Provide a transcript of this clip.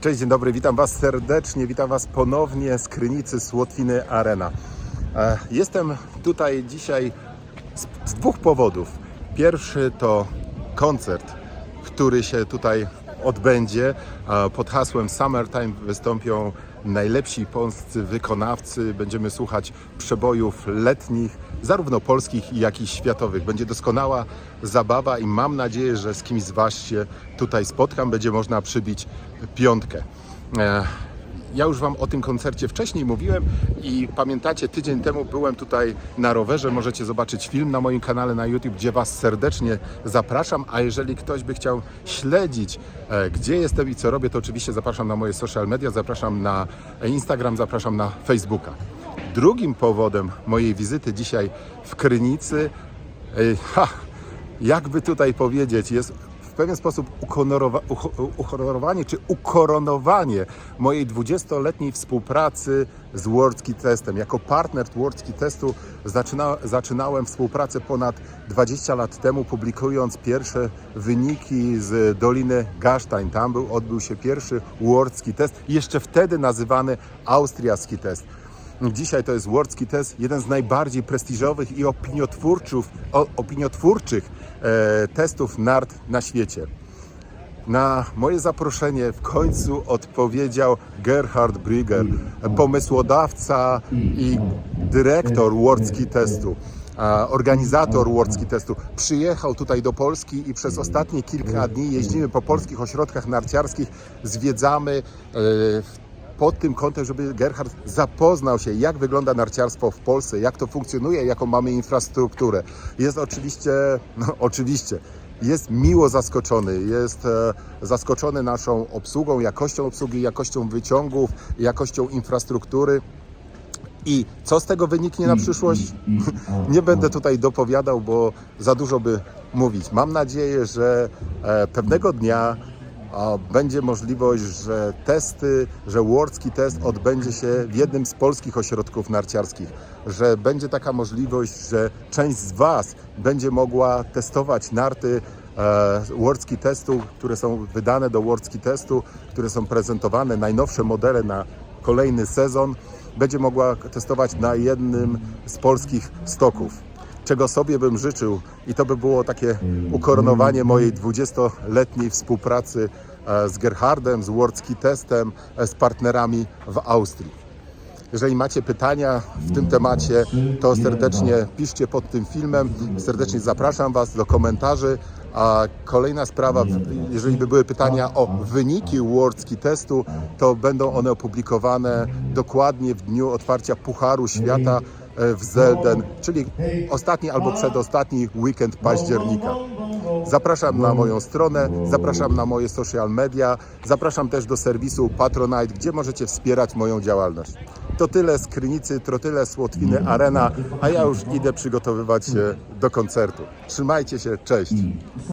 Cześć, dzień dobry, witam Was serdecznie, witam Was ponownie z Krynicy Słotwiny Arena. E, Jestem tutaj dzisiaj z, z dwóch powodów. Pierwszy to koncert, który się tutaj odbędzie. Pod hasłem Summertime wystąpią najlepsi polscy wykonawcy. Będziemy słuchać przebojów letnich, zarówno polskich, jak i światowych. Będzie doskonała zabawa i mam nadzieję, że z kimś z Was się tutaj spotkam. Będzie można przybić piątkę. E, Ja już Wam o tym koncercie wcześniej mówiłem i pamiętacie, tydzień temu byłem tutaj na rowerze. Możecie zobaczyć film na moim kanale na YouTube, gdzie Was serdecznie zapraszam. A jeżeli ktoś by chciał śledzić, e, gdzie jestem i co robię, to oczywiście zapraszam na moje social media, zapraszam na Instagram, zapraszam na Facebooka. Drugim powodem mojej wizyty dzisiaj w Krynicy, e, ha, jakby tutaj powiedzieć, jest w pewien sposób ucho- uhonorowanie czy ukoronowanie mojej 20-letniej współpracy z Worldski Testem. Jako partner Worldski Testu zaczyna, zaczynałem współpracę ponad 20 lat temu, publikując pierwsze wyniki z Doliny Gastein. Tam był, odbył się pierwszy Worldski Test, jeszcze wtedy nazywany Austriacki Test. Dzisiaj to jest Worldski Test, jeden z najbardziej prestiżowych i opiniotwórczych, opiniotwórczych e, testów nart na świecie. Na moje zaproszenie w końcu odpowiedział Gerhard Brügger, pomysłodawca i dyrektor Worldski Testu. Organizator Worldski Testu przyjechał tutaj do Polski i przez ostatnie kilka dni jeździmy po polskich ośrodkach narciarskich, zwiedzamy e, pod tym kątem, żeby Gerhard zapoznał się, jak wygląda narciarstwo w Polsce, jak to funkcjonuje, jaką mamy infrastrukturę. Jest oczywiście, no oczywiście, jest miło zaskoczony, jest e, zaskoczony naszą obsługą, jakością obsługi, jakością wyciągów, jakością infrastruktury. I co z tego wyniknie na przyszłość? Nie będę tutaj dopowiadał, bo za dużo by mówić. Mam nadzieję, że e, pewnego dnia a, będzie możliwość, że testy, że Worldski Test odbędzie się w jednym z polskich ośrodków narciarskich, że będzie taka możliwość, że część z Was będzie mogła testować narty e, Worldski Testu, które są wydane do Worldski Testu, które są prezentowane, najnowsze modele na kolejny sezon, będzie mogła testować na jednym z polskich stoków czego sobie bym życzył i to by było takie ukoronowanie mojej 20-letniej współpracy e, z Gerhardem, z Worldski Testem, e, z partnerami w Austrii. Jeżeli macie pytania w tym temacie, to serdecznie piszcie pod tym filmem. Serdecznie zapraszam Was do komentarzy. A kolejna sprawa, jeżeli by były pytania o wyniki Worldski testu, to będą one opublikowane dokładnie w dniu otwarcia Pucharu Świata w Zelden, czyli ostatni albo przedostatni weekend października. Zapraszam na moją stronę, zapraszam na moje social media, zapraszam też do serwisu Patronite, gdzie możecie wspierać moją działalność. To tyle z Krynicy, to tyle z Arena, a ja już idę przygotowywać się do koncertu. Trzymajcie się, cześć!